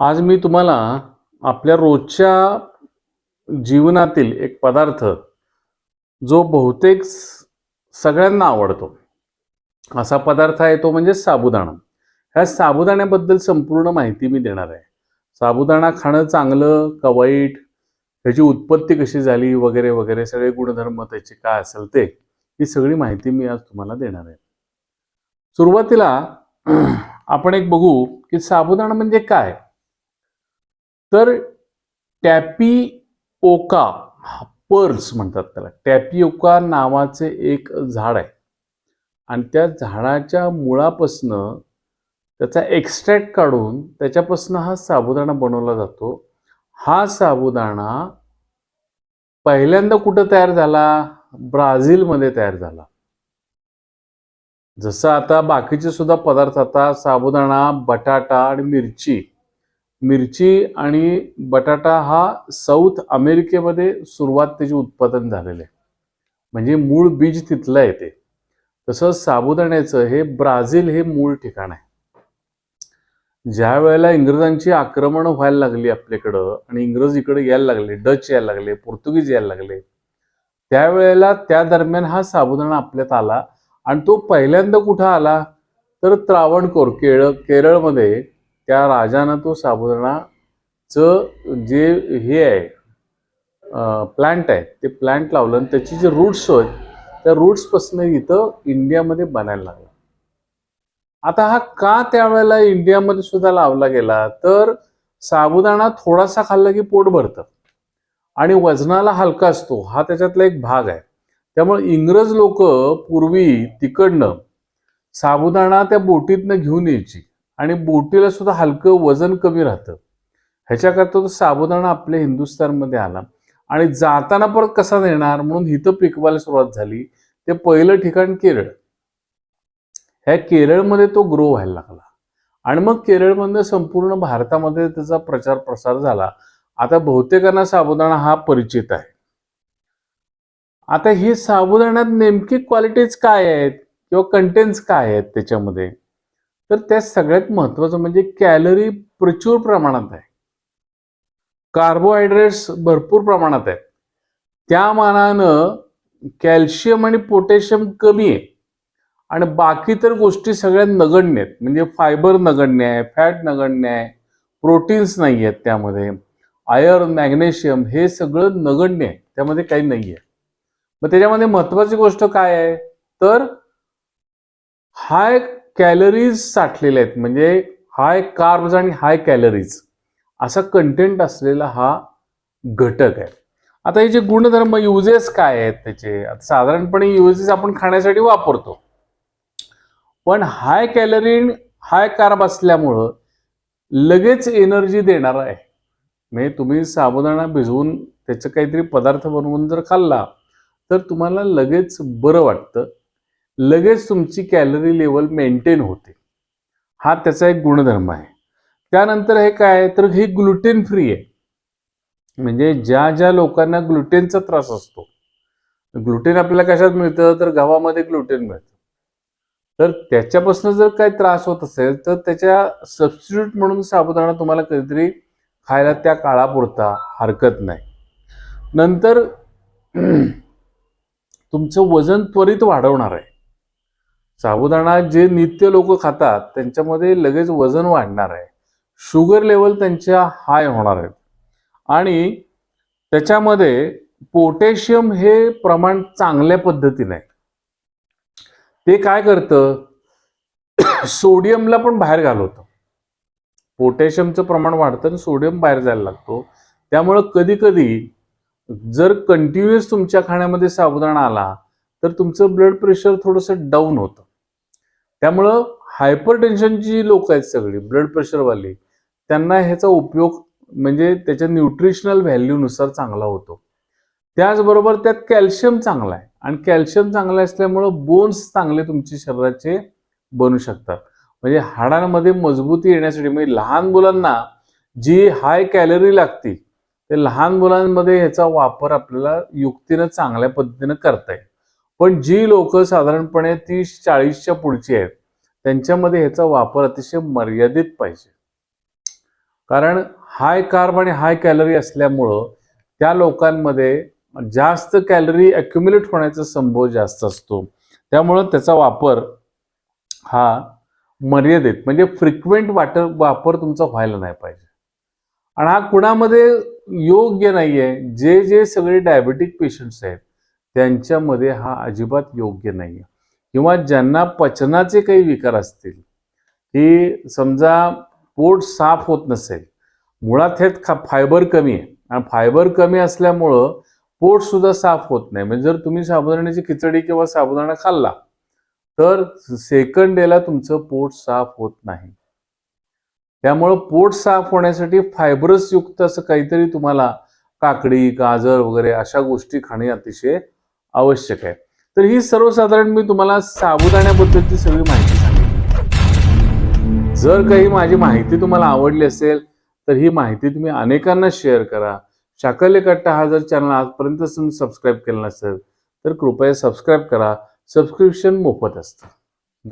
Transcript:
आज मी तुम्हाला आपल्या रोजच्या जीवनातील एक पदार्थ जो बहुतेक सगळ्यांना आवडतो. असा पदार्थ आहे तो म्हणजे साबुदाणा. ह्या साबुदाण्याबद्दल संपूर्ण माहिती मी देणार आहे. साबुदाणा खाणं चांगलं का वाईट त्याची उत्पत्ती कशी झाली वगैरे वगैरे सगळे गुणधर्म त्याचे काय असेल ते ही सगळी माहिती मी आज तुम्हाला देणार आहे. सुरुवातीला आपण एक बघू की साबुदाणा म्हणजे काय? तर टॅपी ओका पर्स म्हणतात त्याला. टॅपिओका नावाचे एक झाड आहे. आणि त्या झाडाच्या मुळापासनं त्याचा एक्स्ट्रॅक्ट काढून त्याच्यापासनं हा साबुदाणा बनवला जातो. हा साबुदाणा पहिल्यांदा कुठं तयार झाला? ब्राझीलमध्ये तयार झाला. जसं आता बाकीचे सुद्धा पदार्थ आता साबुदाणा बटाटा आणि मिरची मिरची आणि बटाटा हा साऊथ अमेरिकेमध्ये सुरुवात त्याचे उत्पादन झालेलं आहे. म्हणजे मूळ बीज तिथलं आहे ते. तसं साबुदाण्याचं हे ब्राझील हे मूळ ठिकाण आहे. ज्या वेळेला इंग्रजांची आक्रमण व्हायला लागली आपल्याकडं आणि इंग्रज इकडे यायला लागले डच यायला लागले पोर्तुगीज यायला लागले त्यावेळेला त्या दरम्यान हा साबुदाणा आपल्यात आला आणि तो पहिल्यांदा कुठं आला? तर त्रावणकोर केरळ केरळमध्ये त्या राजानं तो साबुदाणाचं जे हे आहे प्लांट आहे ते प्लांट लावलं आणि त्याची जे रूट्स आहेत त्या रूट्सपासून इथं इंडियामध्ये बनायला लागला. आता हा का त्यावेळेला इंडियामध्ये सुद्धा लावला गेला? तर साबुदाणा थोडासा खाल्ला की पोट भरतं. आणि वजनाला हलका असतो हा त्याच्यातला एक भाग आहे. त्यामुळे इंग्रज लोक पूर्वी तिकडनं साबुदाणा त्या बोटीतनं घेऊन यायची. आणि बोटीला सुद्धा हलकं वजन कमी राहतं. ह्याच्याकरता तो साबुदाणा आपल्या हिंदुस्थानमध्ये आला. आणि जाताना परत कसा नेणार म्हणून इथं पिकवायला सुरुवात झाली. ते पहिलं ठिकाण केरळ. ह्या केरळमध्ये तो ग्रो व्हायला लागला. आणि मग केरळमधनं संपूर्ण भारतामध्ये त्याचा प्रचार प्रसार झाला. आता बहुतेकांना साबुदाणा हा परिचित आहे. आता हे साबुदाण्यात नेमकी क्वालिटीज काय आहेत? किंवा कंटेंट्स काय आहेत त्याच्यामध्ये? तर त्या सगळ्यात महत्वाचं म्हणजे कॅलरी प्रचूर प्रमाणात आहे. कार्बोहायड्रेट्स भरपूर प्रमाणात आहेत. त्या मानानं कॅल्शियम आणि पोटॅशियम कमी आहे. आणि बाकी तर गोष्टी सगळ्या नगण्य आहेत. म्हणजे फायबर नगण्य आहे फॅट नगण्य आहे प्रोटीन्स नाही आहेत त्यामध्ये. आयर्न मॅग्नेशियम हे सगळं नगण्य आहे. त्यामध्ये काही नाही आहे. मग त्याच्यामध्ये महत्वाची गोष्ट काय आहे? तर हाय कॅलरीज साठलेल्या आहेत. म्हणजे हाय कार्ब्स आणि हाय कॅलरीज असा कंटेंट असलेला हा घटक आहे. आता हे जे गुणधर्म युजेस काय आहेत त्याचे? साधारणपणे युजेस आपण खाण्यासाठी वापरतो. पण हाय कॅलरी हाय कार्ब असल्यामुळं लगेच एनर्जी देणार आहे. म्हणजे तुम्ही साबुदाणा भिजवून त्याचं काहीतरी पदार्थ बनवून जर खाल्ला तर तुम्हाला लगेच बरं वाटतं. लगेच तुमची कॅलरी लेवल मेंटेन होते. हा त्याचा एक गुणधर्म आहे. त्यानंतर हे काय तर हे ग्लुटेन फ्री आहे. म्हणजे ज्या ज्या लोकांना ग्लुटेनचा त्रास असतो. ग्लुटेन आपल्याला कशात मिळतं? तर गव्हामध्ये ग्लुटेन मिळतं. तर त्याच्यापासून जर काही त्रास होत असेल तर त्याच्या सबस्टिट्यूट म्हणून साबुदाणा तुम्हाला कधीतरी खायला त्या काळापुरता हरकत नाही. नंतर तुमचं वजन त्वरित वाढवणार आहे. साबुदाणा जे नित्य लोक खातात त्यांच्यामध्ये लगेच वजन वाढणार आहे. शुगर लेवल त्यांच्या हाय होणार आहेत. आणि त्याच्यामध्ये पोटॅशियम हे प्रमाण चांगल्या पद्धतीने आहे. ते काय करतं? सोडियमला पण बाहेर घालवतं. पोटॅशियमचं प्रमाण वाढतं आणि सोडियम बाहेर जायला लागतो. त्यामुळं कधी कधी जर कंटिन्युअस तुमच्या खाण्यामध्ये साबुदाणा आला तर तुमचं ब्लड प्रेशर थोडंसं डाऊन होतं. त्यामुळं हायपर टेन्शनची लोक आहेत सगळी ब्लड प्रेशरवाली त्यांना ह्याचा उपयोग म्हणजे त्याच्या न्यूट्रिशनल व्हॅल्यूनुसार चांगला होतो. त्याचबरोबर त्यात कॅल्शियम चांगला आहे आणि कॅल्शियम चांगलं असल्यामुळं बोन्स चांगले तुमचे शरीराचे बनू शकतात. म्हणजे हाडांमध्ये मजबूती येण्यासाठी म्हणजे लहान मुलांना जी हाय कॅलरी लागती ते लहान मुलांमध्ये ह्याचा वापर आपल्याला युक्तीनं चांगल्या पद्धतीनं करता येईल. पण जी लोक साधारणपणे तीस चाळीसच्या पुढची आहेत त्यांच्यामध्ये ह्याचा वापर अतिशय मर्यादित पाहिजे. कारण हाय कार्ब आणि हाय कॅलरी असल्यामुळं त्या लोकांमध्ये जास्त कॅलरी अक्युम्युलेट होण्याचा संभव जास्त असतो. त्यामुळं त्याचा वापर हा मर्यादित म्हणजे फ्रिक्वेंट वाटर वापर तुमचा व्हायला नाही पाहिजे. आणि हा कुणामध्ये योग्य नाही आहे जे जे सगळे डायबेटिक पेशंट्स आहेत त्यांच्यामध्ये हा अजिबात योग्य नाही आहे किंवा ज्यांना पचनाचे काही विकार असतील की समजा पोट साफ होत नसेल मुळात ह्यात खा फायबर कमी आहे. आणि फायबर कमी असल्यामुळं पोट सुद्धा साफ होत नाही. म्हणजे जर तुम्ही साबुदाण्याची खिचडी किंवा साबुदाणा खाल्ला तर सेकंड डेला तुमचं पोट साफ होत नाही. त्यामुळं पोट साफ होण्यासाठी फायबरस युक्त असं काहीतरी तुम्हाला काकडी गाजर वगैरे अशा गोष्टी खाणे अतिशय आवश्यक आहे. तर ही सर्वसाधारण मी तुम्हाला साबुदाण्याबद्दलची सगळी माहिती सांगितली जर काही माझी माहिती तुम्हाला आवडली असेल तर ही माहिती तुम्ही अनेकांना शेअर करा. शाकल्य कट्टा हा जर चॅनल आजपर्यंत तुम्ही सबस्क्राईब केला नसेल तर कृपया सबस्क्राईब करा. सबस्क्रिप्शन मोफत असतं.